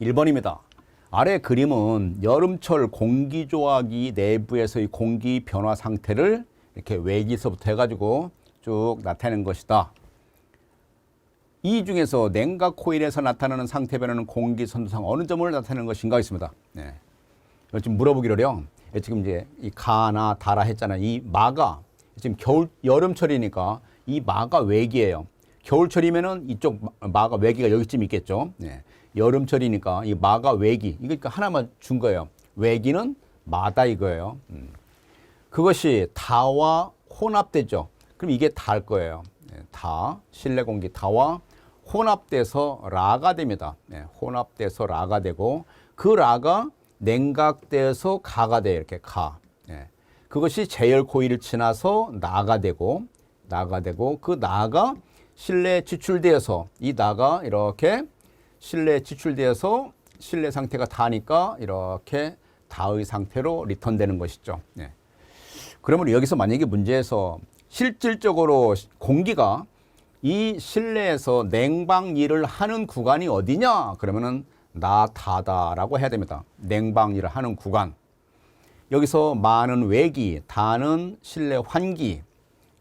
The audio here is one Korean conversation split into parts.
1번입니다. 아래 그림은 여름철 공기 조화기 내부에서의 공기 변화 상태를 이렇게 외기서부터 해가지고 쭉 나타내는 것이다. 이 중에서 냉각 코일에서 나타나는 상태 변화는 공기 선도상 어느 점을 나타내는 것인가 있습니다. 네. 지금 물어보기로요. 지금 이제 이 가나 다라 했잖아요. 이 마가 지금 겨울 여름철이니까 이 마가 외기예요. 겨울철이면은 이쪽 마- 마가 외기가 여기쯤 있겠죠. 네. 여름철이니까 이 마가 외기 이거 하나만 준 거예요. 외기는 마다 이거예요. 음. 그것이 다와 혼합되죠. 그럼 이게 다일 거예요. 네, 다 실내 공기 다와 혼합돼서 라가 됩니다. 네, 혼합돼서 라가 되고 그 라가 냉각돼서 가가 돼 이렇게 가. 네. 그것이 제열 코일을 지나서 나가 되고 나가 되고 그 나가 실내에 지출되어서 이 나가 이렇게 실내에 지출되어서 실내 상태가 다니까 이렇게 다의 상태로 리턴되는 것이죠. 네. 그러면 여기서 만약에 문제에서 실질적으로 공기가 이 실내에서 냉방 일을 하는 구간이 어디냐? 그러면은 나다다라고 해야 됩니다. 냉방 일을 하는 구간. 여기서 많은 외기, 다는 실내 환기.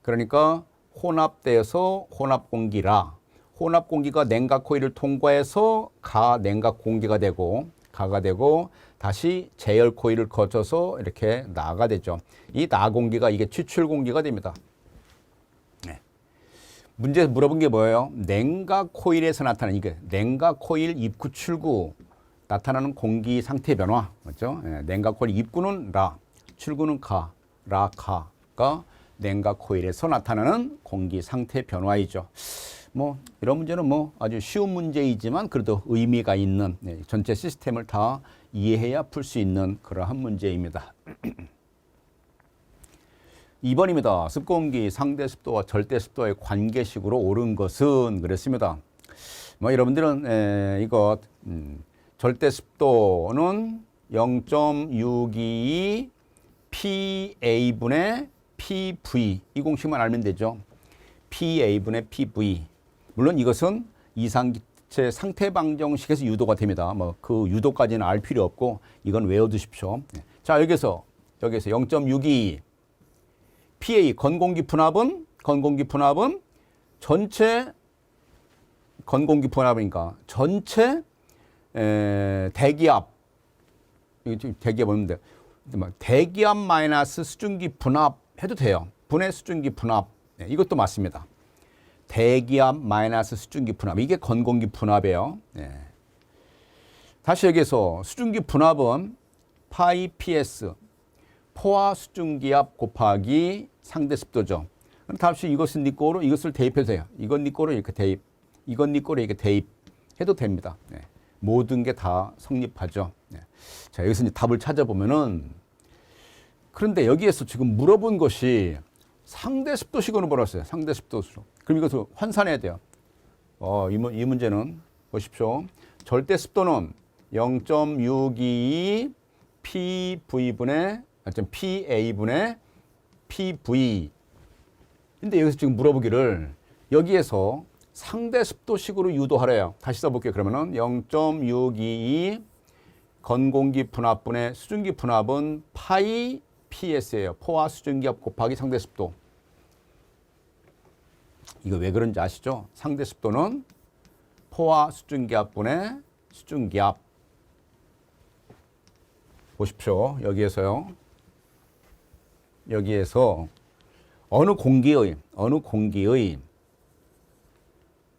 그러니까 혼합돼서 혼합 공기라. 혼합 공기가 냉각 코일을 통과해서 가 냉각 공기가 되고 가가 되고 다시 제열 코일을 거쳐서 이렇게 나가 되죠. 이 나 공기가 이게 추출 공기가 됩니다. 네. 문제 물어본 게 뭐예요? 냉각 코일에서 나타나는 이게 냉각 코일 입구 출구 나타나는 공기 상태 변화 맞죠? 예, 냉각 코일 입구는 라, 출구는 가, 라, 가가 냉각 코일에서 나타나는 공기 상태 변화이죠. 뭐 이런 문제는 뭐 아주 쉬운 문제이지만 그래도 의미가 있는 네, 전체 시스템을 다 이해해야 풀 수 있는 그러한 문제입니다. 2번입니다. 습공기 상대 습도와 절대 습도의 관계식으로 옳은 것은 그랬습니다. 뭐 여러분들은 에, 이거 음, 절대 습도는 0.622 PA분의 PV 이 공식만 알면 되죠. PA분의 PV. 물론 이것은 이상기체 상태 방정식에서 유도가 됩니다. 뭐 그 유도까지는 알 필요 없고 이건 외워두십시오. 네. 자 여기서 여기서 0.622 PA 건공기 분압은 건공기 분압은 전체 건공기 분압이니까 전체 에, 대기압 대기압 없는데 뭐 대기압 마이너스 수증기 분압 해도 돼요. 분해 수증기 분압 네, 이것도 맞습니다. 대기압 마이너스 수증기 분압 이게 건공기 분압이에요. 네. 다시 여기서 수증기 분압은 파이 PS 포화 수증기압 곱하기 상대 습도죠. 그럼 다시 이것은 네 거로 이것을 대입해서 해요. 이건 네 거로 이렇게 대입, 이건 네 거로 이렇게 대입 해도 됩니다. 네. 모든 게 다 성립하죠. 네. 자 여기서 이제 답을 찾아보면은 그런데 여기에서 지금 물어본 것이 상대 습도식으로 물었어요. 상대 습도수. 그럼 이것을 환산해야 돼요. 어, 이, 문- 이 문제는 보십시오. 절대 습도는 0.622 PV분의 좀 PA분의 PV. 근데 여기서 지금 물어보기를 여기에서 상대 습도식으로 유도하래요. 다시 써볼게요. 그러면은 0.622 건공기 분압분의 수증기 분압은 파이 PS예요. 포화 수증기압 곱하기 상대 습도. 이거 왜 그런지 아시죠? 상대 습도는 포화 수증기압 분의 수증기압. 보십시오. 여기에서요. 여기에서 어느 공기의 어느 공기의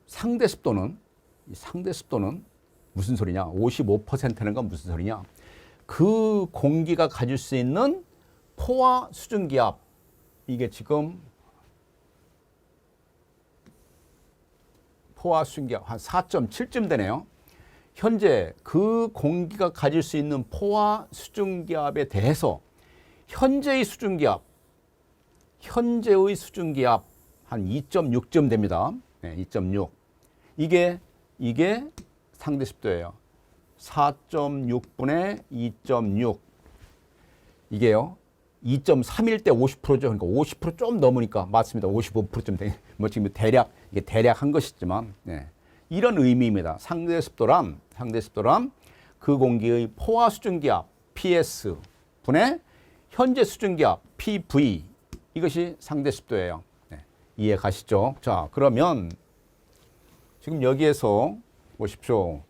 상대 습도는 이 상대 습도는 무슨 소리냐? 55%는 건 무슨 소리냐? 그 공기가 가질 수 있는 포화 수증 기압 이게 지금 포화 수증 기압 한 4.7쯤 되네요. 현재 그 공기가 가질 수 있는 포화 수증 기압에 대해서 현재의 수증 기압, 현재의 수증 기압 한 2.6점 됩니다. 네, 2.6. 이게 이게 상대 습도예요. 4.6분의 2.6. 이게요. 2.31대 50%죠. 그러니까 50%좀 넘으니까 맞습니다. 55%쯤 되게 뭐 지금 대략 이게 대략 한 것이지만 네. 이런 의미입니다. 상대 습도란 상대 습도란 그 공기의 포화 수증 기압 PS 분의 현재 수증 기압 PV 이것이 상대 습도예요. 예. 네. 이해 가시죠? 자, 그러면 지금 여기에서 보십시오.